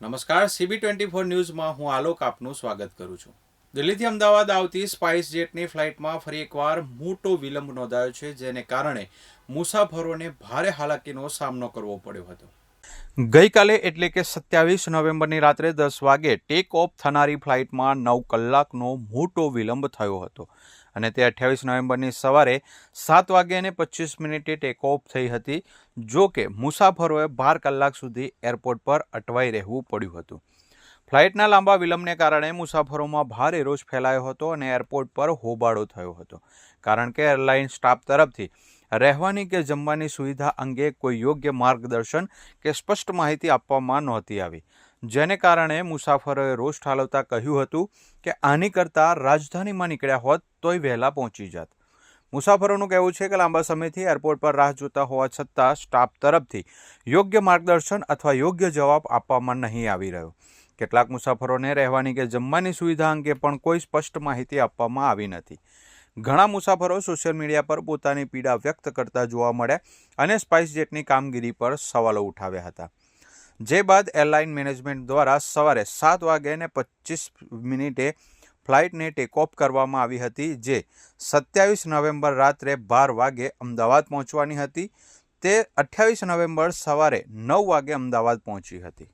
નમસ્કાર CB twenty four ન્યૂઝમાં હું આલોક આપનું સ્વાગત કરું છું. દિલ્હીથી અમદાવાદ આવતી સ્પાઇસ જેટની ફ્લાઇટમાં ફરી એકવાર મોટો વિલંબ નોંધાયો છે, જેને કારણે મુસાફરોને ભારે હાલાકીનો સામનો કરવો પડ્યો હતો. ગઈકાલે એટલે કે સત્યાવીસ નવેમ્બરની રાત્રે દસ વાગે ટેક ઓફ થનારી ફ્લાઇટમાં નવ કલાકનો મોટો વિલંબ થયો હતો. અને તે અઠ્યાવીસ નવેમ્બરની સવારે સાત વાગે અને પચીસ મિનિટે ટેક ઓફ થઈ હતી, જો કે મુસાફરોએ બાર કલાક સુધી એરપોર્ટ પર અટવાઈ રહેવું પડ્યું હતું. ફ્લાઇટના લાંબા વિલંબને કારણે મુસાફરોમાં ભારે રોષ ફેલાયો હતો અને એરપોર્ટ પર હોબાળો થયો હતો. કારણ કે એરલાઇન સ્ટાફ તરફથી રહેવાની કે જમવાની સુવિધા અંગે કોઈ યોગ્ય માર્ગદર્શન કે સ્પષ્ટ માહિતી આપવામાં નહોતી આવી. જેને કારણે મુસાફરોએ રોષ ઠાલવતા કહ્યું હતું કે આની કરતાં રાજધાનીમાં નીકળ્યા હોત તોય વહેલા પહોંચી જાત. મુસાફરોનું કહેવું છે કે લાંબા સમયથી એરપોર્ટ પર રાહ જોતા હોવા છતાં સ્ટાફ તરફથી યોગ્ય માર્ગદર્શન અથવા યોગ્ય જવાબ આપવામાં નહીં આવી રહ્યો. કેટલાક મુસાફરોને રહેવાની કે જમવાની સુવિધા અંગે પણ કોઈ સ્પષ્ટ માહિતી આપવામાં આવી નથી. ઘણા મુસાફરો સોશિયલ મીડિયા પર પોતાની પીડા વ્યક્ત કરતા જોવા મળ્યા અને સ્પાઇસ જેટની કામગીરી પર સવાલો ઉઠાવ્યા હતા. જે બાદ એરલાઇન મેનેજમેન્ટ દ્વારા સવારે સાત વાગે અને પચીસ મિનિટે ફ્લાઇટને ટેક ઓફ કરવામાં આવી હતી, જે સત્યાવીસ નવેમ્બર રાત્રે બાર વાગે અમદાવાદ પહોંચવાની હતી. તે અઠ્યાવીસ નવેમ્બર સવારે નવ વાગે અમદાવાદ પહોંચી હતી.